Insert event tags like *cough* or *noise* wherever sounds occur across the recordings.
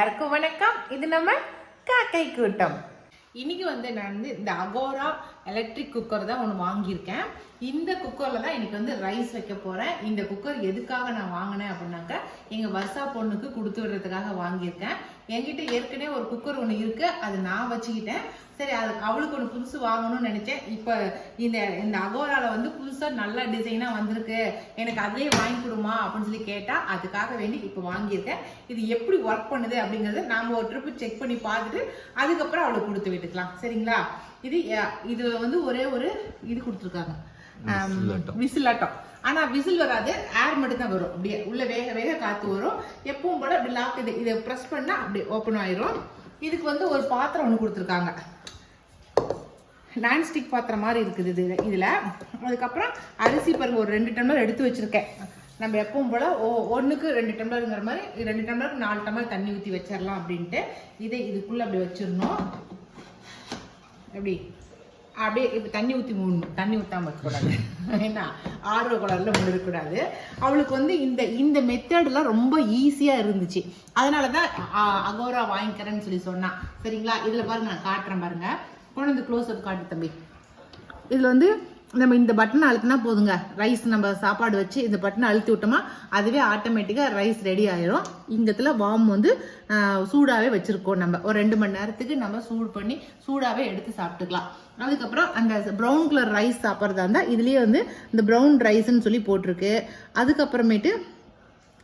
எல்லாருக்கும் வணக்கம். இது நம்ம காக்கை கூட்டம். இன்னைக்கு வந்து நான் வந்து இந்த அகோரா எலக்ட்ரிக் குக்கர் தான் ஒன்று வாங்கியிருக்கேன். இந்த குக்கரில் தான் எனக்கு வந்து ரைஸ் வைக்க போகிறேன் இந்த குக்கர் எதுக்காக நான் வாங்கினேன் அப்படின்னாக்கா எங்கள் வர்ஷா பொண்ணுக்கு கொடுத்து விடுறதுக்காக வாங்கியிருக்கேன். என்கிட்ட ஏற்கனவே ஒரு குக்கர் ஒன்று இருக்கு. அது நான் வச்சுக்கிட்டேன். சரி அது அவளுக்கு ஒன்று புதுசு வாங்கணும்னு நினச்சேன். இப்போ இந்த இந்த அகோரால வந்து புதுசாக நல்ல டிசைனாக வந்திருக்கு. எனக்கு அதிலே வாங்கி கொடுமா அப்படின்னு சொல்லி கேட்டால் அதுக்காக வேண்டி இப்போ வாங்கியிருக்கேன். இது எப்படி ஒர்க் பண்ணுது அப்படிங்கறத நாம ஒரு ட்ரிப்பு செக் பண்ணி பார்த்துட்டு அதுக்கப்புறம் அவளுக்கு கொடுத்து விட்டுக்கலாம். சரிங்களா? இது இது வந்து ஒரே ஒரு இது கொடுத்துருக்காங்க. விசில் ஆனால் விசில் வராது ஏர் மட்டும் தான் வரும். அப்படியே உள்ள வேக வேக காத்து வரும். எப்பவும் போல அப்படி லாக் இது இதை ப்ரெஸ் பண்ணா அப்படியே ஓப்பன் ஆயிரும். இதுக்கு வந்து ஒரு பாத்திரம் ஒன்று கொடுத்துருக்காங்க. நான்ஸ்டிக் பாத்திரம் மாதிரி இருக்குது இது இதில். அதுக்கப்புறம் அரிசி பாருங்க ஒரு ரெண்டு டம்ளர் எடுத்து வச்சிருக்கேன். நம்ம எப்பவும் போல் ஓ ஒன்றுக்கு ரெண்டு டம்ளருங்கிற மாதிரி ரெண்டு டம்ளருக்கு நாலு டம்ளர் தண்ணி ஊற்றி வச்சிடலாம் அப்படின்ட்டு. இதை இதுக்குள்ளே அப்படி வச்சிடணும். எப்படி? அப்படியே இப்போ தண்ணி ஊற்றி மூடணும் தண்ணி ஊற்றாம இருக்கக்கூடாது. *laughs* என்ன ஆர்வ குளரில் மூடக்கூடாது அவளுக்கு வந்து இந்த இந்த மெத்தட்லாம் ரொம்ப ஈஸியாக இருந்துச்சு. அதனால தான் அகோரா வாங்கிக்கிறேன்னு சொல்லி சொன்னான் சரிங்களா? இதில் பாருங்க நான் காட்டுறேன் பாருங்க. கொண்டு வந்து க்ளோஸ் அப் காட்டு தம்பி. இதில் வந்து நம்ம இந்த பட்டனை அழுத்தினா போதுங்க. ரைஸ் நம்ம சாப்பாடு வச்சு இந்த பட்டனை அழுத்தி விட்டோமா அதுவே ஆட்டோமேட்டிக்காக ரைஸ் ரெடி ஆயிரும். இங்கத்துல வாம் வந்து சூடாகவே வச்சுருக்கோம் நம்ம. ஒரு ரெண்டு மணி நேரத்துக்கு நம்ம சூடு பண்ணி சூடாகவே எடுத்து சாப்பிட்டுக்கலாம். அதுக்கப்புறம் அந்த ப்ரௌன் கலர் ரைஸ் சாப்பிட்றதா இருந்தால் இதுலேயே வந்து இந்த ப்ரௌன் ரைஸ்ன்னு சொல்லி போட்டிருக்கு. அதுக்கப்புறமேட்டு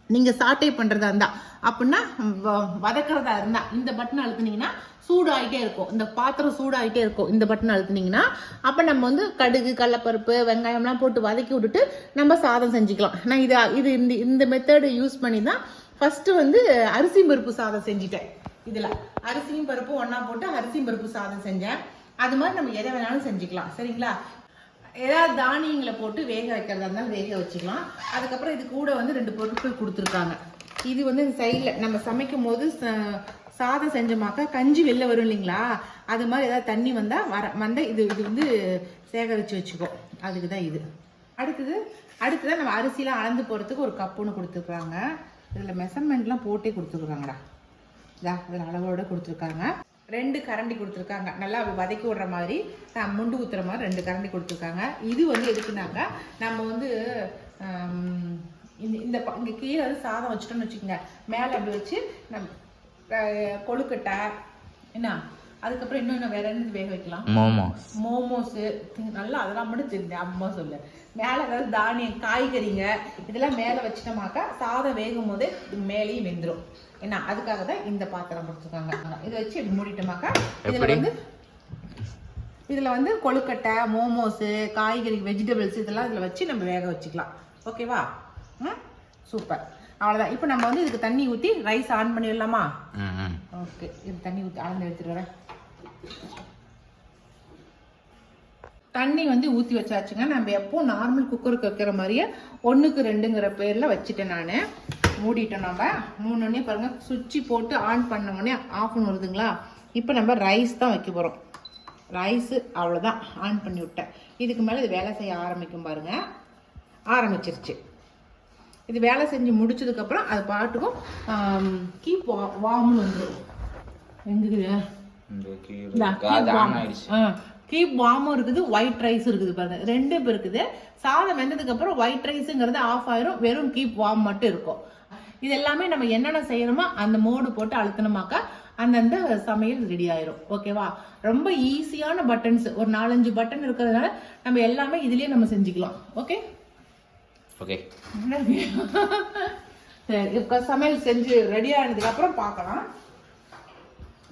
நீங்கள் சாட்டை பண்ணுறதா இருந்தால் அப்படின்னா வ- இருந்தால் இந்த பட்டன் அழுத்துனீங்கன்னா சூடாகிட்டே இருக்கும். இந்த பாத்திரம் சூடாகிட்டே இருக்கும். இந்த பட்டன் அழுத்துனீங்கன்னா அப்போ நம்ம வந்து கடுகு கடலப்பருப்பு வெங்காயம்லாம் போட்டு வதக்கி விட்டுட்டு நம்ம சாதம் செஞ்சுக்கலாம். நான் இது இது இந்த இந்த மெத்தடு யூஸ் பண்ணி தான் ஃபஸ்ட்டு வந்து அரிசி பருப்பு சாதம் செஞ்சுட்டேன். இதில் அரிசியும் பருப்பும் ஒன்றா போட்டு அரிசியும் பருப்பு சாதம் செஞ்சேன். அது மாதிரி நம்ம எதை வேணாலும் செஞ்சுக்கலாம். சரிங்களா? ஏதாவது தானியங்களை போட்டு வேக வைக்கிறதா இருந்தாலும் வேக வச்சுக்கலாம். அதுக்கப்புறம் இது கூட வந்து ரெண்டு பொருட்கள் கொடுத்துருக்காங்க. இது வந்து இந்த சைடில் நம்ம சமைக்கும் போது ச- சாதம் செஞ்சோமாக்கா கஞ்சி வெளில வரும் இல்லைங்களா? அது மாதிரி ஏதாவது தண்ணி வந்தால் வர வந்தால் இது இது வந்து சேகரித்து வச்சுக்கோ. அதுக்கு தான் இது. அடுத்தது அடுத்ததான் நம்ம அரிசிலாம் அளந்து போகிறதுக்கு ஒரு கப்புன்னு கொடுத்துருக்குறாங்க இதில் மெஷர்மெண்ட்லாம் போட்டே கொடுத்துருக்குறாங்கடா இதா இதில் அளவோடு கொடுத்துருக்காங்க. ரெண்டு கரண்டி கொடுத்துருக்காங்க. நல்லா வதக்கி விடுற மாதிரி நான் முண்டு ஊத்துற மாதிரி ரெண்டு கரண்டி கொடுத்துருக்காங்க. இது வந்து எதுக்குனாக்கா நம்ம வந்து இந்த இந்த இங்க கீழே வந்து சாதம் வச்சுட்டோம்னு வச்சுக்கோங்க. மேலே அப்படி வச்சு அஹ், கொழுக்கட்டை என்ன? அதுக்கப்புறம் இன்னும் வேற என்ன வேக வைக்கலாம்? மோமோஸ். மோமோஸு. நல்லா அதெல்லாம் மட்டும் தெரிஞ்சு அம்மா சொல்லு. மேலே ஏதாவது தானியம் காய்கறிங்க இதெல்லாம் மேலே வச்சிட்டோமாக்கா சாதம் வேகும் போதே மேலேயும் வெந்துடும் என்ன அதுக்காக தான் இந்த பாத்திரம் கொடுத்துருக்காங்க. இதை வச்சு இப்படி மூடிட்டோமாக்கா இதில்? வந்து இதில் வந்து கொழுக்கட்டை மோமோஸு காய்கறி வெஜிடபிள்ஸ் இதெல்லாம் இதில் வச்சு நம்ம வேக வச்சுக்கலாம். ஓகேவா? ம்? சூப்பர். அவ்வளோதான் இப்போ நம்ம வந்து இதுக்கு தண்ணி ஊற்றி ரைஸ் ஆன் பண்ணிடலாமா? ஓகே. இது தண்ணி ஊற்றி அளந்து எடுத்துட்டு வரேன். தண்ணி வந்து ஊற்றி வச்சாச்சுங்க. நம்ம எப்போ நார்மல் குக்கருக்கு வைக்கிற மாதிரியே ஒன்றுக்கு ரெண்டுங்கிற பேரில் வச்சுட்டேன் நான். மூடிட்டோம் நம்ம மூணுன்னே பாருங்க சுவிட்சு போட்டு ஆன் பண்ண உடனே ஆஃப் வருதுங்களா? இப்போ நம்ம ரைஸ் தான் வைக்க போகிறோம் ரைஸு அவ்வளோதான் ஆன் பண்ணி விட்டேன். இதுக்கு மேலே இது வேலை செய்ய ஆரம்பிக்கும் பாருங்க. ஆரம்பிச்சிருச்சு. இது வேலை செஞ்சு முடிச்சதுக்கப்புறம் அது பாட்டுக்கும் கீப் வார்ம்னு வந்துடும் ஆயிடுச்சு. கீப் வார்மும் இருக்குது ஒயிட் ரைஸ் இருக்குது பாருங்க. ரெண்டும் இருக்குது. சாதம் வெந்ததுக்கு அப்புறம் ஒயிட் ரைஸுங்கிறது ஆஃப் ஆயிரும். வெறும் கீப் வார்ம் மட்டும் இருக்கும். இது எல்லாமே நம்ம என்னென்ன செய்யணுமோ அந்த மோடு போட்டு அழுத்தணுமாக்கா அந்தந்த சமையல் ரெடி ஆயிரும். ஓகேவா ரொம்ப ஈஸியான பட்டன்ஸ் ஒரு நாலஞ்சு பட்டன் இருக்கிறதுனால நம்ம எல்லாமே இதுலயே நம்ம செஞ்சுக்கலாம். ஓகே ஓகே *laughs* சரி இப்போ சமையல் செஞ்சு ரெடி ஆனதுக்கு அப்புறம் பார்க்கலாம்.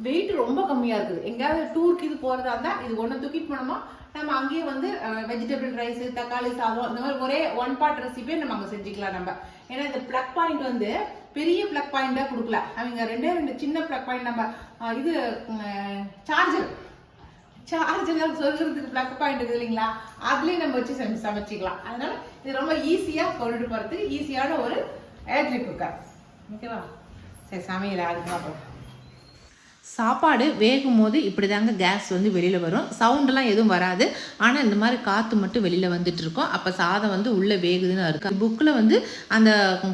வெயிட் ரொம்ப கம்மியா இருக்குது. எங்கேயாவது டூருக்கு இது போறதா இருந்தா இது ஒண்ணு தூக்கிட்டு போனோமா நம்ம அங்கேயே வந்து வெஜிடபிள் ரைஸ் தக்காளி சாதம் இந்த மாதிரி ஒரே ஒன் பார்ட் ரெசிபியே நம்ம அங்க செஞ்சுக்கலாம் நம்ம. ஏன்னா இந்த பிளக் பாயிண்ட் வந்து பெரிய பிளக் பாயிண்டா கொடுக்கல. அவங்க ரெண்டே ரெண்டு சின்ன பிளக் பாயிண்ட் நம்ம இது சார்ஜர் சார்ஜ் சொல்கிறதுக்கு பிளக் பாயிண்ட் இருக்குது இல்லைங்களா? அதுலேயும் நம்ம வச்சு சமை- சமைச்சிக்கலாம். அதனால இது ரொம்ப ஈஸியாக கொண்டுட்டு போகிறதுக்கு ஈஸியான ஒரு எலக்ட்ரிக் குக்கர் ஓகேவா சரி சமையல் அதுக்கு அப்புறம் சாப்பாடு வேகும் போது இப்படி தாங்க கேஸ் வந்து வெளியில் வரும். சவுண்டெல்லாம் எதுவும் வராது. ஆனால் இந்த மாதிரி காற்று மட்டும் வெளியில் வந்துட்டு இருக்கும். அப்போ சாதம் வந்து உள்ளே வேகுதுன்னு இருக்குது புக்கில் வந்து அந்த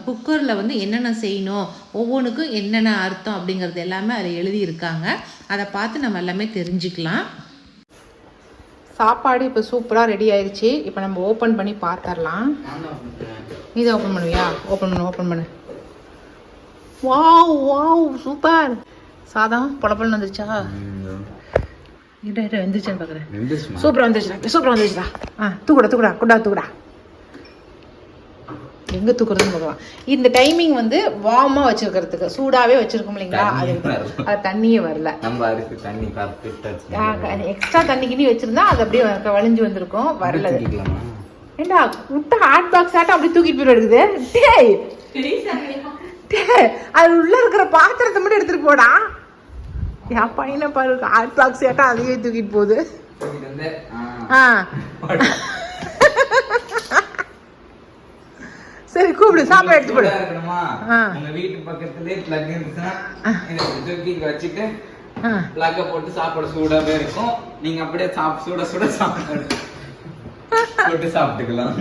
குக்கரில் வந்து என்னென்ன செய்யணும் ஒவ்வொன்றுக்கும் என்னென்ன அர்த்தம் அப்படிங்கிறது எல்லாமே அதில் எழுதியிருக்காங்க. அதை பார்த்து நம்ம எல்லாமே தெரிஞ்சுக்கலாம். சாப்பாடு இப்போ சூப்பராக ரெடி ஆயிடுச்சு இப்போ நம்ம ஓப்பன் பண்ணி பார்த்துடலாம். இதை ஓப்பன் பண்ணுவியா? ஓப்பன் பண்ணு ஓப்பன் பண்ணு. வாவ் வாவ் சூப்பர் சாதம் பொலப்பொலன்னு வந்துருச்சா? இட இட வந்துருச்சான்னு பார்க்குறேன். சூப்பராக வந்துருச்சுடா சூப்பராக வந்துருச்சுடா ஆ தூக்குடா தூக்குடா குண்டா தூக்குடா. எங்கே தூக்குறதுன்னு பார்க்கலாம். இந்த டைமிங் வந்து வார்மாக வச்சிருக்கிறதுக்கு சூடாகவே வச்சிருக்கோம் இல்லைங்களா? அது தண்ணியே வரல. அது தண்ணியே வரல. நம்ம அரிசி தண்ணி எக்ஸ்ட்ரா தண்ணி கிண்ணி வச்சிருந்தா அது அப்படியே வழிஞ்சு வந்திருக்கும். வரல ஏண்டா விட்டா ஹாட் பாக்ஸ் ஆட்டம் அப்படி தூக்கிட்டு போயிட எடுக்குது டேய். டேய், அது உள்ள இருக்கிற பாத்திரத்தை மட்டும் எடுத்துட்டு போடா. என் பையனை பாரு ஹாட் பாக்ஸ் ஆட்டம் அதையே தூக்கிட்டு போகுது. ஆ. சரி கூப்பிடு சாப்பாடு எடுத்து போடு. உங்க வீட்டு பக்கத்துலயே பிளக் இருந்துச்சுன்னா, தூக்கி இங்க வச்சுட்டு, பிளக்க போட்டு சாப்பாடு சூடாவே இருக்கும் நீங்க அப்படியே சாப்~ சூட சூட சாப்பாடு போட்டு சாப்பிட்டுக்கலாம்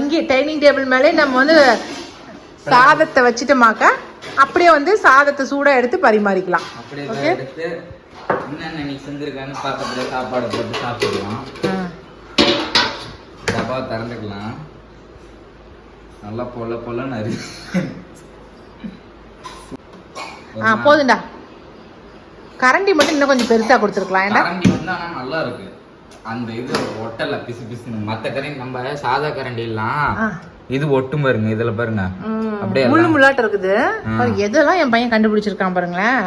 இங்கே டைனிங் டேபிள் மேலே நம்ம வந்து சாதத்தை வச்சுட்டோமாக்கா. அப்படியே வந்து சாதத்தை சூடா எடுத்து பரிமாறிக்கலாம். என்னென்ன நீ செஞ்சிருக்கான்னு பக்கத்துல சாப்பாடு போட்டு. டப்பா திறந்துக்கலாம். நல்லா பொல பொலன்னு அரி ஆ போதும்டா. கரண்டி மட்டும் இன்னும் கொஞ்சம் பெருசா கொடுத்துருக்கலாம். ஏண்டா கரண்டி வந்து நல்லா இருக்கு. அந்த இது ஒட்டல பிசு பிசுன்னு மத்த கரண்டி நம்ம சாதா கரண்டி எல்லாம். இது ஒட்டும் பாருங்க இதுல பாருங்க. அப்படியே முள்ளு. முள்ளாட்டம் இருக்குது. எதெல்லாம் என் பையன் கண்டுபிடிச்சிருக்கான் பாருங்களேன்.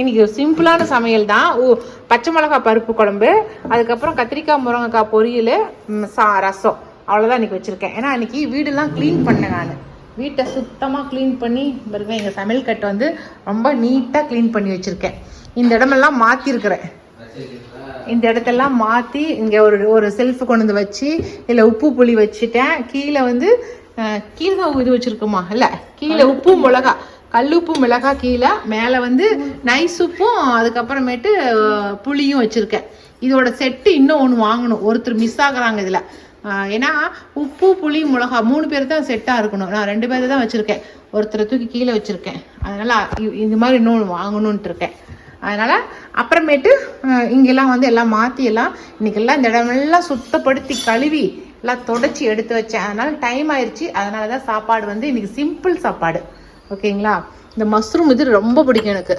இன்னைக்கு ஒரு சிம்பிளான சமையல் தான். ஓ பச்சை மிளகாய் பருப்பு குழம்பு அதுக்கப்புறம் கத்திரிக்காய் முருங்கைக்காய் பொரியல் சா ரசம். அவ்வளோதான் இன்னைக்கு வச்சிருக்கேன். ஏன்னா அன்னைக்கு வீடெல்லாம் க்ளீன் பண்ணேன் நான். வீட்டை சுத்தமாக க்ளீன் பண்ணி பாருங்க எங்கள் சமையல் கட்டை வந்து ரொம்ப நீட்டாக க்ளீன் பண்ணி வச்சுருக்கேன். இந்த இடமெல்லாம் மாற்றிருக்கிறேன் இந்த இடத்தெல்லாம் மாற்றி இங்கே ஒரு ஒரு செல்ஃப் கொண்டு வந்து வச்சு இதில் உப்பு புளி வச்சுட்டேன். கீழே வந்து கீழே இது வச்சுருக்குமா? இல்லை கீழே உப்பு மிளகா. கல் மிளகா கீழே மேலே வந்து நைஸ் உப்பும் அதுக்கப்புறமேட்டு புளியும் வச்சுருக்கேன். இதோட செட்டு இன்னும் ஒன்று வாங்கணும். ஒருத்தர் மிஸ் ஆகுறாங்க இதில். ஏன்னா உப்பு புளி மிளகா மூணு பேர் தான் செட்டாக இருக்கணும். நான் ரெண்டு பேர் தான் வச்சுருக்கேன். ஒருத்தரை தூக்கி கீழே வச்சுருக்கேன். அதனால் இந்த மாதிரி இன்னொன்று வாங்கணுன்ட்டு இருக்கேன். அதனால் அப்புறமேட்டு இங்கெல்லாம் வந்து எல்லாம் மாற்றி எல்லாம் இன்னைக்கெல்லாம் இந்த இடமெல்லாம் சுத்தப்படுத்தி கழுவி எல்லாம் தொடச்சி எடுத்து வச்சேன் அதனால் டைம் ஆயிடுச்சு அதனால தான் சாப்பாடு வந்து இன்றைக்கி சிம்பிள் சாப்பாடு. ஓகேங்களா? இந்த மஷ்ரூம் இது ரொம்ப பிடிக்கும் எனக்கு.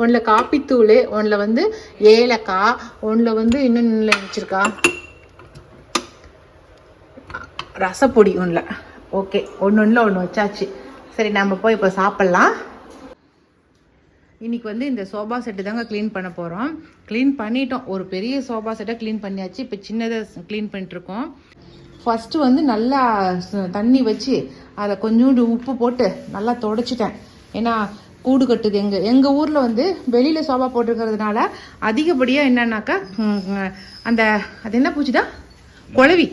ஒன்றில் காப்பித்தூள் ஒன்றில் வந்து ஏலக்காய் ஒன்றில் வந்து இன்னொன்று வச்சுருக்கா? ரசப்பொடி ஒன்றில் ஓகே ஒன்று ஒன்றில் ஒன்று வச்சாச்சு. சரி நம்ம போய் இப்போ சாப்பிட்லாம். இன்றைக்கி வந்து இந்த சோபா செட்டு தாங்க க்ளீன் பண்ண போகிறோம் க்ளீன் பண்ணிட்டோம். ஒரு பெரிய சோபா செட்டை க்ளீன் பண்ணியாச்சு. இப்போ சின்னதை க்ளீன் பண்ணிட்டுருக்கோம். ஃபஸ்ட்டு வந்து நல்லா தண்ணி வச்சு அதை கொஞ்சோண்டு உப்பு போட்டு நல்லா தொடச்சிட்டேன். ஏன்னா கூடு கட்டுது. எங்கள் எங்கள் ஊரில் வந்து வெளியில் சோபா போட்டிருக்கிறதுனால அதிகப்படியாக என்னன்னாக்கா அந்த அது என்ன பூச்சிதா குழவி.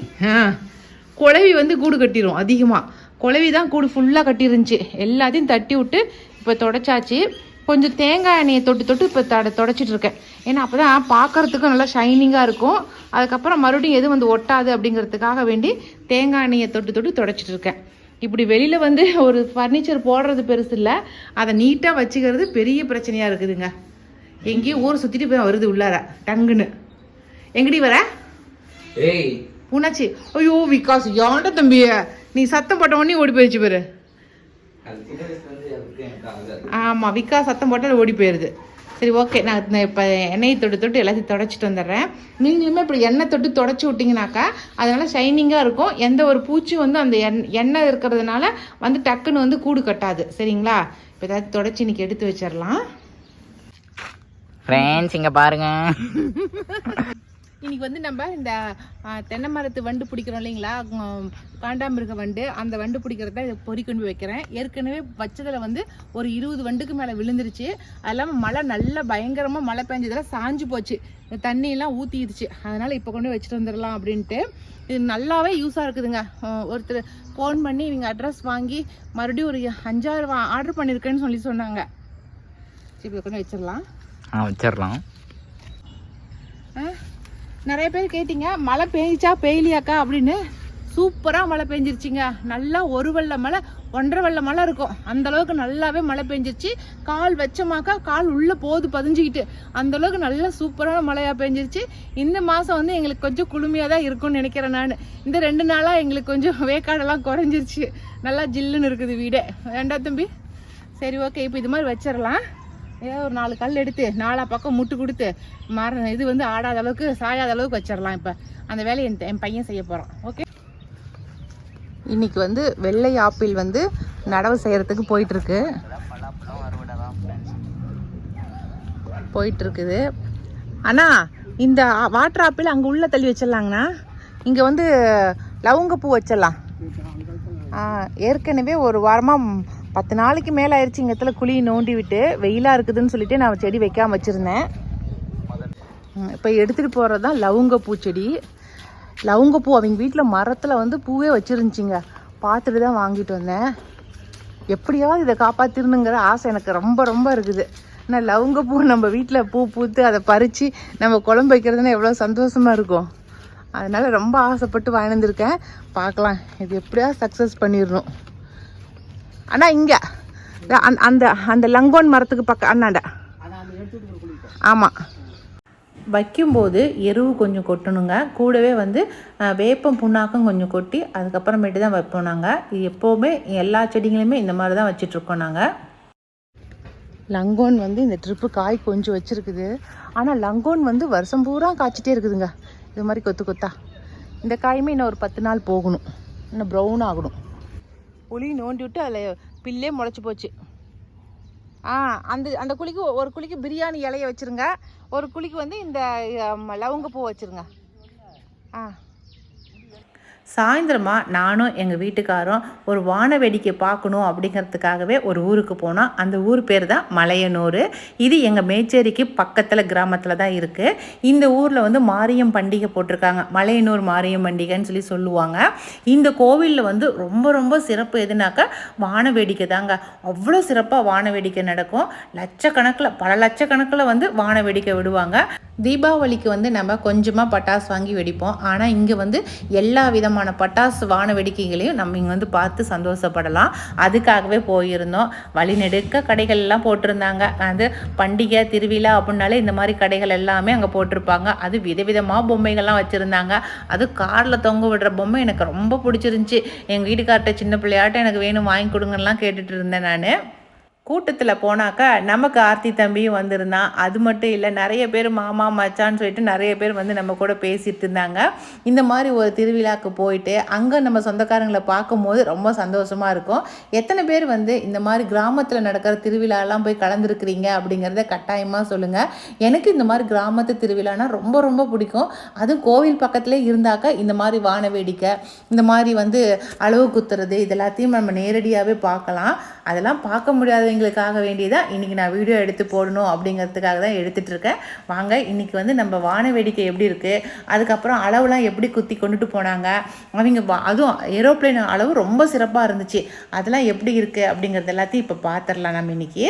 குழவி வந்து கூடு கட்டிடும் அதிகமாக குழவி தான் கூடு ஃபுல்லாக கட்டிருந்துச்சு. எல்லாத்தையும் தட்டி விட்டு இப்போ தொடச்சாச்சு. கொஞ்சம் தேங்காய் எண்ணெயை தொட்டு தொட்டு இப்போ தட தொடச்சிட்டு இருக்கேன் ஏன்னா அப்போ தான் பார்க்கறதுக்கும் நல்லா ஷைனிங்காக இருக்கும். அதுக்கப்புறம் மறுபடியும் எதுவும் வந்து ஒட்டாது அப்படிங்கிறதுக்காக வேண்டி தேங்காய் எண்ணெயை தொட்டு தொட்டு தொடச்சிட்டு இருக்கேன் இப்படி வெளியில் வந்து ஒரு ஃபர்னிச்சர் போடுறது பெருசு இல்லை. அதை நீட்டாக வச்சுக்கிறது பெரிய பிரச்சனையாக இருக்குதுங்க. எங்கேயும் ஊரை சுற்றிட்டு போய் வருது உள்ளார டங்குன்னு. எங்கடி வர? ஏய். பூனாச்சி. ஐயோ விகாஸ் ஏன்டா தம்பி நீ சத்தம் போட்ட உடனே ஓடி போயிடுச்சு பாரு. ஆமாம் விகாஸ் சத்தம் போட்டால் ஓடி போயிடுது சரி ஓகே. நான் இப்போ எண்ணெயை தொட்டு தொட்டு எல்லாத்தையும் தொடச்சிட்டு வந்துடுறேன். நீங்களுமே இப்படி எண்ணெய் தொட்டு தொடச்சி விட்டிங்கனாக்கா அதனால ஷைனிங்காக இருக்கும். எந்த ஒரு பூச்சியும் வந்து அந்த எண் எண்ணெய் இருக்கிறதுனால வந்து டக்குன்னு வந்து கூடு கட்டாது. சரிங்களா? இப்போ ஏதாவது தொடச்சி இன்னைக்கு எடுத்து வச்சிடலாம். ஃப்ரெண்ட்ஸ் இங்க பாருங்க. இன்றைக்கி வந்து நம்ம இந்த தென்னை மரத்து வண்டு பிடிக்கிறோம் இல்லைங்களா? காண்டாமிருக வண்டு. அந்த வண்டு பிடிக்கிறத இதை பொறிக்கொண்டு போய் வைக்கிறேன். ஏற்கனவே வச்சதில் வந்து ஒரு இருபது வண்டுக்கு மேலே விழுந்துருச்சு. அது இல்லாமல் மழை நல்லா பயங்கரமாக மழை பெஞ்சதில் சாஞ்சு போச்சு. தண்ணியெல்லாம் ஊற்றிடுச்சு அதனால் இப்போ கொண்டு போய் வச்சுட்டு வந்துடலாம் அப்படின்ட்டு. இது நல்லாவே யூஸாக இருக்குதுங்க. ஒருத்தர் ஃபோன் பண்ணி இவங்க அட்ரஸ் வாங்கி மறுபடியும் ஒரு அஞ்சாயிரம் ஆர்டர் பண்ணியிருக்கேன்னு சொல்லி சொன்னாங்க. சரி இப்போ கொண்டு வச்சிடலாம். ஆ வச்சிடலாம். நிறைய பேர் கேட்டீங்க மழை பெய்ஞ்சா பெய்லியாக்கா அப்படின்னு. சூப்பராக மழை பெஞ்சிருச்சுங்க. நல்லா ஒரு வெள்ள மழை ஒன்றரை வெள்ள மழை இருக்கும். அந்தளவுக்கு நல்லாவே மழை பெஞ்சிருச்சு. கால் வச்சமாக்கா கால் உள்ளே போது பதிஞ்சுக்கிட்டு. அந்த அளவுக்கு நல்லா சூப்பரான மழையாக பெஞ்சிருச்சு. இந்த மாதம் வந்து எங்களுக்கு கொஞ்சம் குளுமையாக தான் இருக்கும்னு நினைக்கிறேன் நான். இந்த ரெண்டு நாளாக எங்களுக்கு கொஞ்சம் வேக்காடெல்லாம் குறைஞ்சிருச்சு. நல்லா ஜில்லுன்னு இருக்குது வீடே. வேண்டாம் தம்பி. சரி ஓகே. இப்போ இது மாதிரி வச்சிடலாம். ஏதோ ஒரு நாலு கல் எடுத்து நாலா பக்கம் முட்டு கொடுத்து மர இது வந்து ஆடாத அளவுக்கு சாயாத அளவுக்கு வச்சிடலாம் இப்போ. அந்த வேலையை என் என் பையன் செய்ய போகிறான் ஓகே? இன்னைக்கு வந்து வெள்ளை ஆப்பிள் வந்து நடவு செய்கிறதுக்கு போயிட்டுருக்கு. போயிட்டுருக்குது. அண்ணா இந்த வாட்டர் ஆப்பிள் அங்கே உள்ளே தள்ளி வச்சிடலாங்கண்ணா. இங்கே வந்து லவங்கப்பூ வச்சிடலாம். ஏற்கனவே ஒரு வாரமாக பத்து நாளைக்கு மேலே ஆயிடுச்சு இங்கே இடத்துல குழி நோண்டி விட்டு வெயிலாக இருக்குதுன்னு சொல்லிட்டு நான் செடி வைக்காம வச்சுருந்தேன். இப்போ எடுத்துகிட்டு போகிறது தான் லவங்க பூச்செடி லவங்க பூ அவங்க வீட்டில் மரத்தில் வந்து பூவே வச்சுருந்துச்சிங்க. பார்த்துட்டு தான் வாங்கிட்டு வந்தேன். எப்படியாவது இதை காப்பாற்றிடணுங்கிற ஆசை எனக்கு ரொம்ப ரொம்ப இருக்குது. ஆனால் லவங்க பூ நம்ம வீட்டில் பூ பூத்து அதை பறித்து நம்ம குழம்பு வைக்கிறதுனா எவ்வளோ சந்தோஷமாக இருக்கும். அதனால் ரொம்ப ஆசைப்பட்டு வாழ்ந்துருக்கேன் பார்க்கலாம். இது எப்படியாவது சக்ஸஸ் பண்ணிடணும். அண்ணா இங்கே. அந்த அந்த லங்கோன் மரத்துக்கு பக்கம் அண்ணாண்ட. ஆமாம் வைக்கும்போது எருவு கொஞ்சம் கொட்டணுங்க. கூடவே வந்து வேப்பம் புண்ணாக்கும் கொஞ்சம் கொட்டி அதுக்கப்புறமேட்டு தான் வைப்போம் நாங்கள் இது எப்போவுமே எல்லா செடிகளுமே இந்த மாதிரி தான் வச்சிட்ருக்கோம் நாங்கள் லங்கோன் வந்து இந்த ட்ரிப்பு காய் கொஞ்சம் வச்சுருக்குது. ஆனால் லங்கோன் வந்து வருஷம் பூரா காய்ச்சிட்டே இருக்குதுங்க. இது மாதிரி கொத்து கொத்தா. இந்த காயுமே இன்னும் ஒரு பத்து நாள் போகணும். இன்னும் ப்ரௌன் ஆகணும். குழி நோண்டி விட்டு அதில் பில்லே முளைச்சி போச்சு. ஆ அந்த அந்த குழிக்கு ஒரு குழிக்கு பிரியாணி இலைய வச்சுருங்க. ஒரு குழிக்கு வந்து இந்த லவங்கப்பூ வச்சுருங்க. ஆ. சாயந்தரமாக நானும் எங்கள் வீட்டுக்காரும் ஒரு வான வேடிக்கை பார்க்கணும் அப்படிங்கிறதுக்காகவே ஒரு ஊருக்கு போனோம். அந்த ஊர் பேர் தான் மலையனூர். இது எங்கள் மேச்சேரிக்கு பக்கத்தில் கிராமத்தில் தான் இருக்குது இந்த ஊரில் வந்து மாரியம் பண்டிகை போட்டிருக்காங்க. மலையனூர் மாரியம் பண்டிகைன்னு சொல்லி சொல்லுவாங்க. இந்த கோவிலில் வந்து ரொம்ப ரொம்ப சிறப்பு எதுனாக்கா வான வேடிக்கை தாங்க. அவ்வளோ சிறப்பாக வான வேடிக்கை நடக்கும். லட்சக்கணக்கில் பல லட்சக்கணக்கில் வந்து வான வேடிக்கை விடுவாங்க. தீபாவளிக்கு வந்து நம்ம கொஞ்சமாக பட்டாசு வாங்கி வெடிப்போம். ஆனால் இங்கே வந்து எல்லா விதமான பட்டாசு வான வெடிக்கைகளையும் நம்ம இங்கே வந்து பார்த்து சந்தோஷப்படலாம். அதுக்காகவே போயிருந்தோம். வழிநெடுக்க கடைகள் எல்லாம் போட்டிருந்தாங்க. அது பண்டிகை திருவிழா அப்படின்னாலே இந்த மாதிரி கடைகள் எல்லாமே அங்கே போட்டிருப்பாங்க. அது விதவிதமாக பொம்மைகள்லாம் வச்சுருந்தாங்க. அது காரில் தொங்க விடுற பொம்மை எனக்கு ரொம்ப பிடிச்சிருந்துச்சி. எங்கள் வீட்டுக்கார்ட்ட சின்ன பிள்ளையாட்ட எனக்கு வேணும் வாங்கி கொடுங்கலாம் கேட்டுட்டு இருந்தேன் நான். கூட்டத்தில் போனாக்கா நமக்கு ஆர்த்தி தம்பியும் வந்திருந்தான் அது மட்டும் இல்லை நிறைய பேர் மாமா மச்சான்னு சொல்லிட்டு நிறைய பேர் வந்து நம்ம கூட பேசிட்டு இருந்தாங்க. இந்த மாதிரி ஒரு திருவிழாக்கு போயிட்டு அங்கே நம்ம சொந்தக்காரங்களை பார்க்கும்போது ரொம்ப சந்தோஷமாக இருக்கும். எத்தனை பேர் வந்து இந்த மாதிரி கிராமத்தில் நடக்கிற திருவிழாலாம் போய் கலந்துருக்கிறீங்க அப்படிங்கிறத கட்டாயமாக சொல்லுங்கள் எனக்கு இந்த மாதிரி கிராமத்து திருவிழானா ரொம்ப ரொம்ப பிடிக்கும். அதுவும் கோவில் பக்கத்தில் இருந்தாக்கா இந்த மாதிரி வான வேடிக்கை இந்த மாதிரி வந்து அளவு குத்துறது இது எல்லாத்தையும் நம்ம நேரடியாகவே பார்க்கலாம். அதெல்லாம் பார்க்க முடியாதவங்களுக்காக வேண்டியதாக இன்றைக்கி நான் வீடியோ எடுத்து போடணும் அப்படிங்கிறதுக்காக தான் எடுத்துகிட்டு இருக்கேன் வாங்க இன்றைக்கி வந்து நம்ம வான வேடிக்கை எப்படி இருக்குது அதுக்கப்புறம் அளவுலாம் எப்படி குத்தி கொண்டுட்டு போனாங்க? அவங்க அதுவும் ஏரோப்ளேன் அளவு ரொம்ப சிறப்பாக இருந்துச்சு. அதெல்லாம் எப்படி இருக்குது அப்படிங்கிறது எல்லாத்தையும் இப்போ பார்த்துடலாம் நம்ம இன்றைக்கி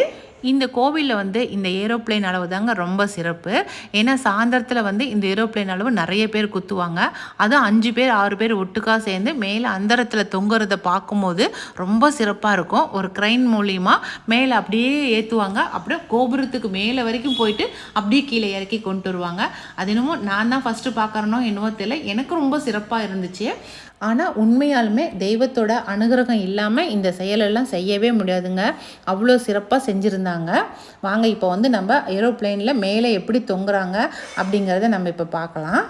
இந்த கோவிலில் வந்து இந்த ஏரோப்ளேன் அளவு தாங்க ரொம்ப சிறப்பு. ஏன்னா சாயந்தரத்தில் வந்து இந்த ஏரோப்ளேன் அளவு நிறைய பேர் குத்துவாங்க. அதுவும் அஞ்சு பேர் ஆறு பேர் ஒட்டுக்கா சேர்ந்து மேலே அந்தரத்தில் தொங்குறத பார்க்கும்போது ரொம்ப சிறப்பாக இருக்கும். ஒரு க்ரைன் மூலியமாக மேலே அப்படியே ஏற்றுவாங்க அப்படியே கோபுரத்துக்கு மேலே வரைக்கும் போயிட்டு அப்படியே கீழே இறக்கி கொண்டு வருவாங்க. அது என்னமோ நான் தான் ஃபஸ்ட்டு பார்க்குறனோ என்னவோ தெரியல. எனக்கு ரொம்ப சிறப்பாக இருந்துச்சு. ஆனால் உண்மையாலுமே தெய்வத்தோட அனுகிரகம் இல்லாமல் இந்த செயலெல்லாம் செய்யவே முடியாதுங்க. அவ்வளோ சிறப்பாக செஞ்சுருந்தாங்க. வாங்க இப்போ வந்து நம்ம ஏரோப்ளைனில் மேலே எப்படி தொங்குறாங்க அப்படிங்கிறத நம்ம இப்போ பார்க்கலாம்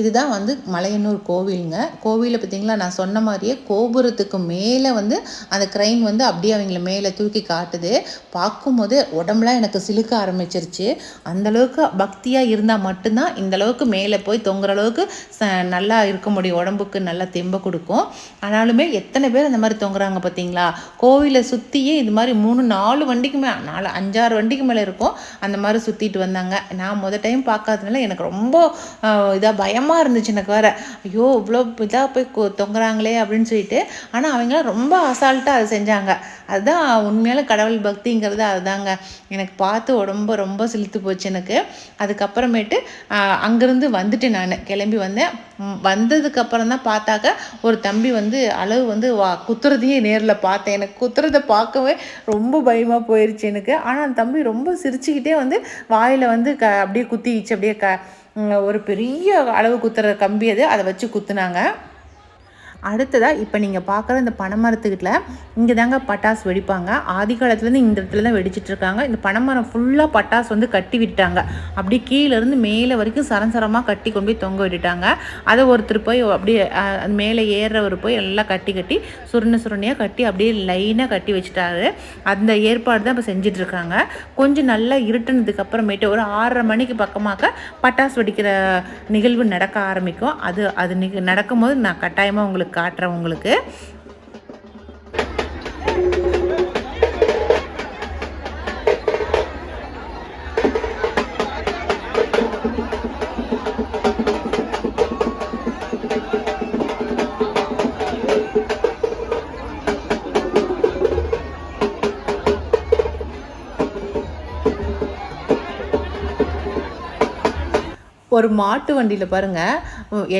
இதுதான் வந்து மலையனூர் கோவிலுங்க. கோவிலில் பார்த்தீங்களா நான் சொன்ன மாதிரியே கோபுரத்துக்கு மேலே வந்து அந்த க்ரைன் வந்து அப்படியே அவங்கள மேலே தூக்கி காட்டுது. பார்க்கும்போது உடம்புலாம் எனக்கு சிலுக்க ஆரம்பிச்சிருச்சு. அந்தளவுக்கு பக்தியாக இருந்தால் மட்டும்தான் இந்தளவுக்கு மேலே போய் தொங்குற அளவுக்கு ச நல்லா இருக்க முடியும். உடம்புக்கு நல்லா தெம்பை கொடுக்கும். ஆனாலுமே எத்தனை பேர் அந்த மாதிரி தொங்குறாங்க பார்த்தீங்களா கோவிலை சுற்றியே இது மாதிரி மூணு நாலு வண்டிக்கு மே நாலு அஞ்சாறு வண்டிக்கு மேலே இருக்கும். அந்த மாதிரி சுற்றிட்டு வந்தாங்க. நான் முத டைம் பார்க்காததுனால எனக்கு ரொம்ப இதாக பயம் பயமாக இருந்துச்சு எனக்கு வேறு. ஐயோ இவ்வளோ இதாக போய் தொங்குறாங்களே அப்படின்னு சொல்லிட்டு ஆனால் அவங்களாம் ரொம்ப அசால்ட்டாக அதை செஞ்சாங்க. அதுதான் உண்மையான கடவுள் பக்திங்கிறது அதுதாங்க. எனக்கு பார்த்து உடம்பு ரொம்ப சிலுத்து போச்சு எனக்கு. அதுக்கப்புறமேட்டு அங்கேருந்து வந்துட்டேன் நான். கிளம்பி வந்தேன். வந்ததுக்கப்புறம் தான் பார்த்தாக்க ஒரு தம்பி வந்து அளவு வந்து வா குத்துறதையே நேரில் பார்த்தேன். எனக்கு குத்துறதை பார்க்கவே ரொம்ப பயமாக போயிடுச்சு எனக்கு. ஆனால் அந்த தம்பி ரொம்ப சிரிச்சுக்கிட்டே வந்து வாயில் வந்து க அப்படியே குத்திக்கிச்சு. அப்படியே க ஒரு பெரிய அளவு குத்துற கம்பி அது. அதை வச்சு குத்துனாங்க. அடுத்ததாக இப்போ நீங்கள் பார்க்குற இந்த பனைமரத்துக்கிட்ட இங்கே தாங்க பட்டாசு வெடிப்பாங்க. ஆதி காலத்துலேருந்து இந்த இடத்துல தான் வெடிச்சிட்ருக்காங்க. இந்த பனைமரம் ஃபுல்லாக பட்டாசு வந்து கட்டி விட்டாங்க அப்படி கீழேருந்து மேலே வரைக்கும் சரசரமாக கட்டி கொண்டு போய் தொங்க விட்டுட்டாங்க. அதை ஒருத்தர் போய் அப்படியே அது மேலே ஏறுறவர் போய் எல்லாம் கட்டி கட்டி சுருண சுருணையாக கட்டி அப்படியே லைனாக கட்டி வச்சுட்டாரு. அந்த ஏற்பாடு தான் இப்போ செஞ்சிட்ருக்காங்க. கொஞ்சம் நல்லா இருட்டுனதுக்கு அப்புறமேட்டு ஒரு ஆறரை மணிக்கு பக்கமாக பட்டாசு வெடிக்கிற நிகழ்வு நடக்க ஆரம்பிக்கும். அது அது நிக நடக்கும்போது நான் கட்டாயமாக உங்களுக்கு காட்டுறேன் உங்களுக்கு ஒரு மாட்டு வண்டியில் பாருங்கள்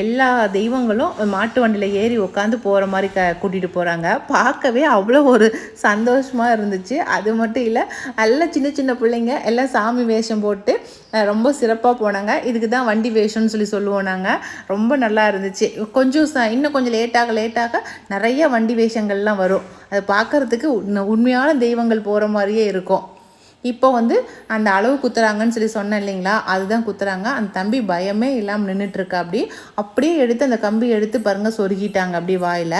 எல்லா தெய்வங்களும் மாட்டு வண்டியில் ஏறி உட்காந்து போகிற மாதிரி க கூட்டிகிட்டு போகிறாங்க பார்க்கவே அவ்வளோ ஒரு சந்தோஷமாக இருந்துச்சு. அது மட்டும் இல்லை நல்ல சின்ன சின்ன பிள்ளைங்க எல்லாம் சாமி வேஷம் போட்டு ரொம்ப சிறப்பாக போனாங்க. இதுக்கு தான் வண்டி வேஷம்னு சொல்லி சொல்லுவோம் நாங்கள் ரொம்ப நல்லா இருந்துச்சு. கொஞ்சம் ச இன்னும் கொஞ்சம் லேட்டாக லேட்டாக நிறைய வண்டி வேஷங்கள்லாம் வரும். அதை பார்க்கறதுக்கு உண்மையான தெய்வங்கள் போகிற மாதிரியே இருக்கும். இப்போ வந்து அந்த அளவு குத்துறாங்கன்னு சொல்லி சொன்னேன் இல்லைங்களா? அதுதான் குத்துறாங்க. அந்த தம்பி பயமே இல்லாமல் நின்றுட்டுருக்கா அப்படி? அப்படியே எடுத்து அந்த கம்பி எடுத்து பாருங்க சொருகிட்டாங்க அப்படி வாயில்.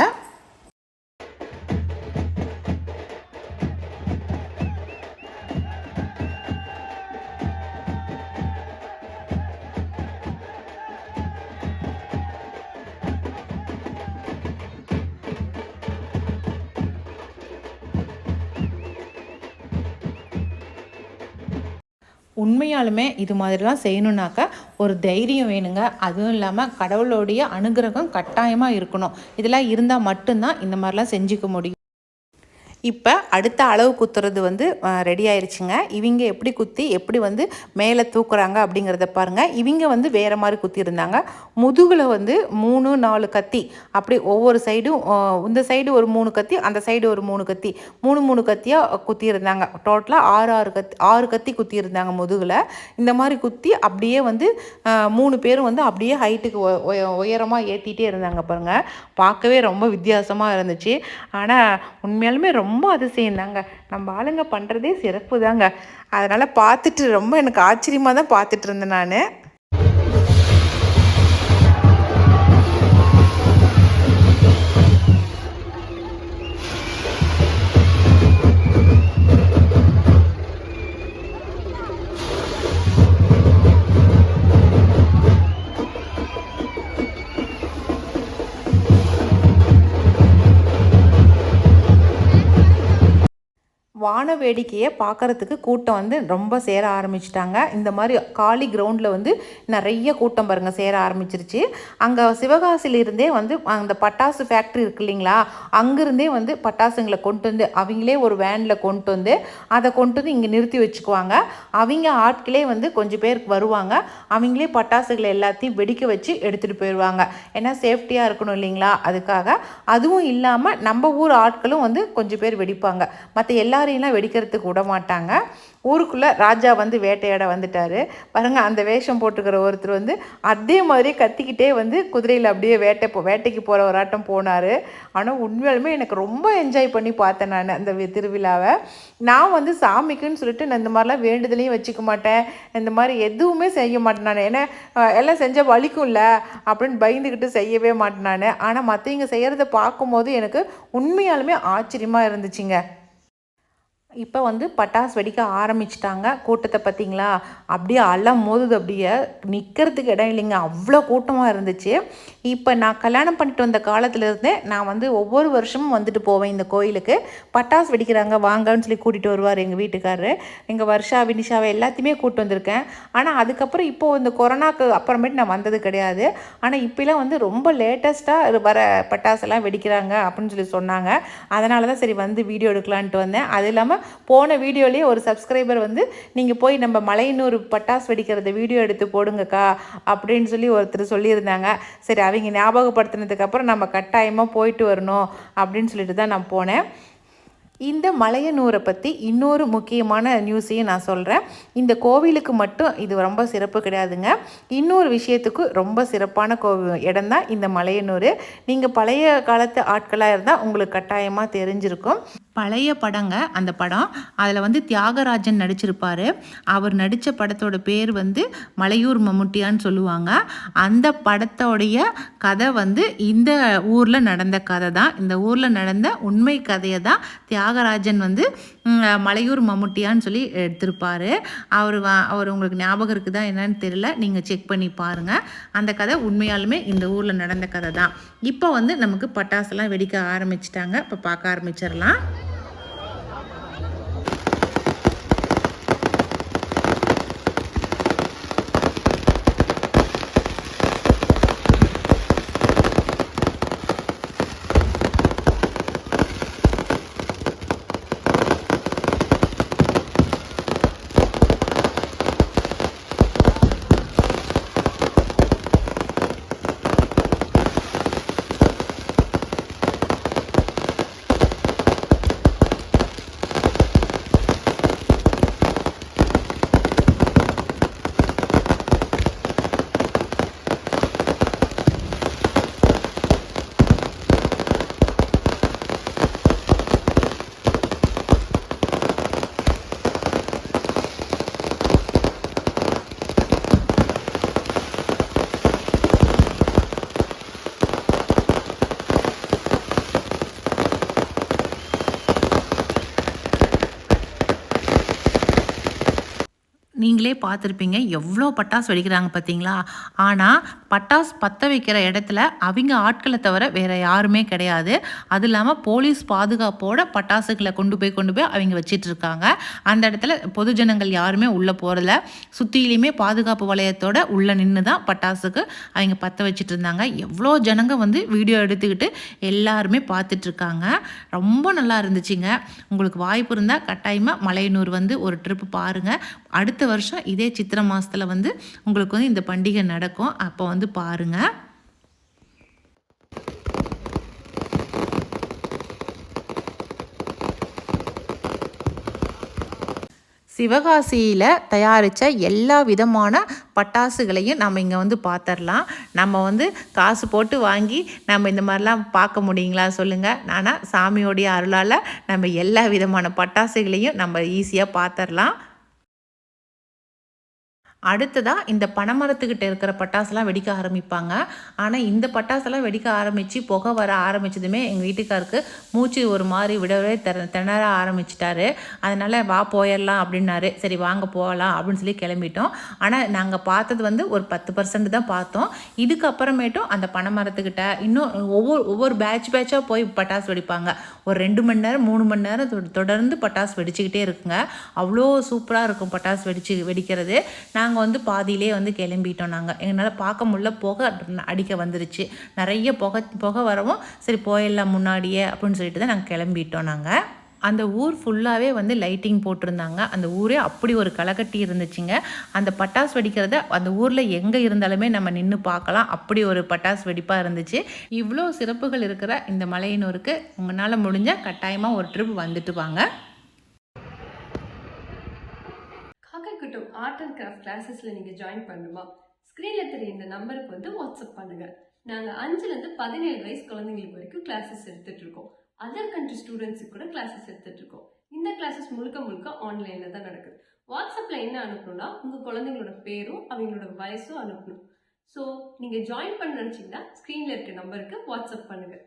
உண்மையாலுமே இது மாதிரிலாம் செய்யணுன்னாக்கா ஒரு தைரியம் வேணுங்க. அதுவும் இல்லாமல் கடவுளுடைய அனுகிரகம் கட்டாயமாக இருக்கணும். இதெல்லாம் இருந்தால் மட்டும்தான் இந்த மாதிரிலாம் செஞ்சுக்க முடியும். இப்போ அடுத்த அளவு குத்துறது வந்து ரெடி ஆயிடுச்சுங்க இவங்க எப்படி குத்தி எப்படி வந்து மேலே தூக்குறாங்க அப்படிங்கிறத பாருங்கள் இவங்க வந்து வேறு மாதிரி குத்தியிருந்தாங்க. முதுகில் வந்து மூணு நாலு கத்தி. அப்படி ஒவ்வொரு சைடும் இந்த சைடு ஒரு மூணு கத்தி அந்த சைடு ஒரு மூணு கத்தி. மூணு மூணு கத்தியாக குத்தியிருந்தாங்க. டோட்டலாக ஆறு ஆறு கத்தி ஆறு கத்தி குத்தியிருந்தாங்க முதுகில். இந்த மாதிரி குத்தி அப்படியே வந்து மூணு பேரும் வந்து அப்படியே ஹைட்டுக்கு உயரமாக ஏற்றிட்டே இருந்தாங்க பாருங்கள் பார்க்கவே ரொம்ப வித்தியாசமாக இருந்துச்சு. ஆனால் உண்மையாலுமே ரொம்ப அதிசயம் தாங்க. நம்ம ஆளுங்க பண்ணுறதே சிறப்பு தாங்க அதனால் பார்த்துட்டு ரொம்ப எனக்கு ஆச்சரியமாக தான் பார்த்துட்டு இருந்தேன் நான். வான வேடிக்கையை பார்க்கறதுக்கு கூட்டம் வந்து ரொம்ப சேர ஆரம்பிச்சிட்டாங்க. இந்த மாதிரி காலி கிரவுண்டில் வந்து நிறைய கூட்டம் பாருங்கள் சேர ஆரம்பிச்சிருச்சு. அங்கே சிவகாசிலிருந்தே வந்து அந்த பட்டாசு ஃபேக்ட்ரி இருக்கு இல்லைங்களா? அங்கேருந்தே வந்து பட்டாசுங்களை கொண்டு வந்து அவங்களே ஒரு வேனில் கொண்டு வந்து அதை கொண்டு வந்து இங்கே நிறுத்தி வச்சுக்குவாங்க. அவங்க ஆட்களே வந்து கொஞ்சம் பேர் வருவாங்க. அவங்களே பட்டாசுகளை எல்லாத்தையும் வெடிக்க வச்சு எடுத்துகிட்டு போயிடுவாங்க ஏன்னா சேஃப்டியாக இருக்கணும் இல்லைங்களா? அதுக்காக. அதுவும் இல்லாமல் நம்ம ஊர் ஆட்களும் வந்து கொஞ்சம் பேர் வெடிப்பாங்க. மற்ற எல்லாரையும்லாம் வெடிக்கிறதுக்கு விட மாட்டாங்க ஊருக்குள்ளே ராஜா வந்து வேட்டையாட வந்துட்டாரு. பாருங்கள் அந்த வேஷம் போட்டுக்கிற ஒருத்தர் வந்து அதே மாதிரி கத்திக்கிட்டே வந்து குதிரையில் அப்படியே வேட்டை போ வேட்டைக்கு போகிற ஒரு ஆட்டம் போனார். ஆனால் உண்மையாலுமே எனக்கு ரொம்ப என்ஜாய் பண்ணி பார்த்தேன் நான் அந்த திருவிழாவை. நான் வந்து சாமிக்குன்னு சொல்லிட்டு நான் இந்த மாதிரிலாம் வேண்டுதலையும் வச்சுக்க மாட்டேன். இந்த மாதிரி எதுவுமே செய்ய மாட்டேன் நான். ஏன்னா எல்லாம் செஞ்சால் வலிக்கும்ல அப்படின்னு பயந்துக்கிட்டு செய்யவே மாட்டேன் நான். ஆனால் மற்றவங்க செய்கிறத பார்க்கும்போது எனக்கு உண்மையாலுமே ஆச்சரியமாக இருந்துச்சுங்க. இப்போ வந்து பட்டாசு வெடிக்க ஆரம்பிச்சிட்டாங்க. கூட்டத்தை பார்த்தீங்களா அப்படியே அலம் மோதுது அப்படியே நிற்கிறதுக்கு இடம் இல்லைங்க. அவ்வளோ கூட்டமாக இருந்துச்சு. இப்போ நான் கல்யாணம் பண்ணிட்டு வந்த காலத்துலேருந்து நான் வந்து ஒவ்வொரு வருஷமும் வந்துட்டு போவேன் இந்த கோயிலுக்கு. பட்டாசு வெடிக்கிறாங்க வாங்கன்னு சொல்லி கூட்டிகிட்டு வருவார் எங்கள் வீட்டுக்காரரு எங்கள் வருஷா வினிஷாவை எல்லாத்தையுமே கூப்பிட்டு வந்திருக்கேன். ஆனால் அதுக்கப்புறம் இப்போது இந்த கொரோனாக்கு அப்புறமேட்டு நான் வந்தது கிடையாது. ஆனால் இப்போலாம் வந்து ரொம்ப லேட்டஸ்ட்டாக வர பட்டாசெல்லாம் வெடிக்கிறாங்க அப்படின்னு சொல்லி சொன்னாங்க. அதனால தான் சரி வந்து வீடியோ எடுக்கலான்ட்டு வந்தேன். அது இல்லாமல் போன வீடியோலேயே ஒரு சப்ஸ்கிரைபர் வந்து நீங்கள் போய் நம்ம மலையனூர் பட்டாசு வெடிக்கிறத வீடியோ எடுத்து போடுங்கக்கா அப்படின்னு சொல்லி ஒருத்தர் சொல்லியிருந்தாங்க. சரி அவங்க ஞாபகப்படுத்தினதுக்கப்புறம் நம்ம கட்டாயமாக போயிட்டு வரணும் அப்படின்னு சொல்லிட்டு தான் நான் போனேன். இந்த மலையனூரை பற்றி இன்னொரு முக்கியமான நியூஸையும் நான் சொல்கிறேன் இந்த கோவிலுக்கு மட்டும் இது ரொம்ப சிறப்பு கிடையாதுங்க. இன்னொரு விஷயத்துக்கு ரொம்ப சிறப்பான கோ இடம் தான் இந்த மலையனூர். நீங்கள் பழைய காலத்து ஆட்களாக இருந்தால் உங்களுக்கு கட்டாயமாக தெரிஞ்சிருக்கும். பழைய படங்க அந்த படம். அதில் வந்து தியாகராஜன் நடிச்சிருப்பார். அவர் நடித்த படத்தோட பேர் வந்து மலையூர் மம்முட்டியான்னு சொல்லுவாங்க. அந்த படத்தோடைய கதை வந்து இந்த ஊரில் நடந்த கதை தான். இந்த ஊரில் நடந்த உண்மை கதையை தான் தியாகராஜன் வந்து மலையூர் மம்முட்டியான்னு சொல்லி எடுத்திருப்பார். அவர் அவர் உங்களுக்கு ஞாபகம் இருக்குதா என்னன்னு தெரியல. நீங்கள் செக் பண்ணி பாருங்கள் அந்த கதை உண்மையாலுமே இந்த ஊரில் நடந்த கதை தான். இப்போ வந்து நமக்கு பட்டாசுலாம் வெடிக்க ஆரம்பிச்சிட்டாங்க. இப்போ பார்க்க ஆரம்பிச்சிடலாம் நீங்களே பார்த்துருப்பீங்க. எவ்வளோ பட்டாசு வெடிக்கிறாங்க பார்த்தீங்களா? ஆனால் பட்டாசு பற்ற வைக்கிற இடத்துல அவங்க ஆட்களை தவிர வேறு யாருமே கிடையாது. அது இல்லாமல் போலீஸ் பாதுகாப்போட பட்டாசுகளை கொண்டு போய் கொண்டு போய் அவங்க வச்சிட்டு இருக்காங்க. அந்த இடத்துல பொதுஜனங்கள் யாருமே உள்ளே போகிறதில்ல சுற்றிலையுமே பாதுகாப்பு வளையத்தோட உள்ளே நின்று தான் பட்டாசுக்கு அவங்க பற்ற வச்சுட்டு இருந்தாங்க. எவ்வளோ ஜனங்க வந்து வீடியோ எடுத்துக்கிட்டு எல்லாருமே பார்த்துட்ருக்காங்க ரொம்ப நல்லா இருந்துச்சுங்க. உங்களுக்கு வாய்ப்பு இருந்தால் கட்டாயமாக மலையனூர் வந்து ஒரு ட்ரிப்பு பாருங்கள் அடுத்த வருஷம் இதே சித்திரை மாதத்தில் வந்து உங்களுக்கு வந்து இந்த பண்டிகை நடக்கும். அப்போ வந்து பாருங்கள் சிவகாசியில் தயாரித்த எல்லா விதமான பட்டாசுகளையும் நம்ம இங்கே வந்து பார்த்துடலாம் நம்ம வந்து காசு போட்டு வாங்கி நம்ம இந்த மாதிரிலாம் பார்க்க முடியுங்களா சொல்லுங்கள் ஆனால் சாமியோடைய அருளால் நம்ம எல்லா விதமான பட்டாசுகளையும் நம்ம ஈஸியாக பார்த்துடலாம் அடுத்ததாக இந்த பனைமரத்துக்கிட்ட இருக்கிற பட்டாசுலாம் வெடிக்க ஆரம்பிப்பாங்க. ஆனால் இந்த பட்டாசெல்லாம் வெடிக்க ஆரம்பித்து புகை வர ஆரம்பிச்சதுமே எங்கள் வீட்டுக்காருக்கு மூச்சு ஒரு மாதிரி விடவே திற திணற ஆரம்பிச்சிட்டாரு. அதனால் வா போயிடலாம் அப்படின்னாரு. சரி வாங்க போகலாம் அப்படின்னு சொல்லி கிளம்பிட்டோம். ஆனால் நாங்கள் பார்த்தது வந்து ஒரு பத்து பர்சன்ட் தான் பார்த்தோம். இதுக்கப்புறமேட்டும் அந்த பனைமரத்துக்கிட்ட இன்னும் ஒவ்வொரு ஒவ்வொரு பேட்ச் பேட்சாக போய் பட்டாசு வெடிப்பாங்க. ஒரு ரெண்டு மணி நேரம் மூணு மணி நேரம் தொடர்ந்து பட்டாசு வெடிச்சுக்கிட்டே இருக்குங்க. அவ்வளோ சூப்பராக இருக்கும் பட்டாசு வெடிச்சு வெடிக்கிறது. நாங்கள் நாங்கள் வந்து பாதியிலே வந்து கிளம்பிட்டோம் நாங்கள் எங்களால் பார்க்க முடியல. புகை அடிக்க வந்துருச்சு. நிறைய புகை புகை வரவும் சரி போயிடலாம் முன்னாடியே அப்படின்னு சொல்லிட்டு தான் நாங்கள் கிளம்பிட்டோம் நாங்கள் அந்த ஊர் ஃபுல்லாகவே வந்து லைட்டிங் போட்டிருந்தாங்க. அந்த ஊரே அப்படி ஒரு களைகட்டி இருந்துச்சுங்க. அந்த பட்டாசு வெடிக்கிறத அந்த ஊரில் எங்கே இருந்தாலுமே நம்ம நின்று பார்க்கலாம். அப்படி ஒரு பட்டாசு வெடிப்பாக இருந்துச்சு. இவ்வளோ சிறப்புகள் இருக்கிற இந்த மலையினூருக்கு உங்களால் முடிஞ்சால் கட்டாயமாக ஒரு ட்ரிப் வந்துட்டு வாங்க. காக்கக்குட்டம் ஆர்ட் அண்ட் கிராஃப்ட் கிளாஸஸில் நீங்கள் ஜாயின் பண்ணணுமா? ஸ்க்ரீனில் தெரிய இந்த நம்பருக்கு வந்து வாட்ஸ்அப் பண்ணுங்கள் நாங்கள் அஞ்சுலேருந்து பதினேழு வயசு குழந்தைங்களுக்கு வரைக்கும் கிளாஸஸ் எடுத்துகிட்ருக்கோம் அதர் கண்ட்ரி ஸ்டூடெண்ட்ஸுக்கு கூட கிளாஸஸ் எடுத்துகிட்ருக்கோம் இந்த கிளாஸஸ் முழுக்க முழுக்க ஆன்லைனில் தான் நடக்குது. வாட்ஸ்அப்பில் என்ன அனுப்பணும்னா உங்கள் குழந்தைங்களோட பேரும் அவங்களோட வயசும் அனுப்பணும். ஸோ நீங்கள் ஜாயின் பண்ண நினச்சிங்கன்னா ஸ்க்ரீனில் இருக்க நம்பருக்கு வாட்ஸ்அப் பண்ணுங்கள்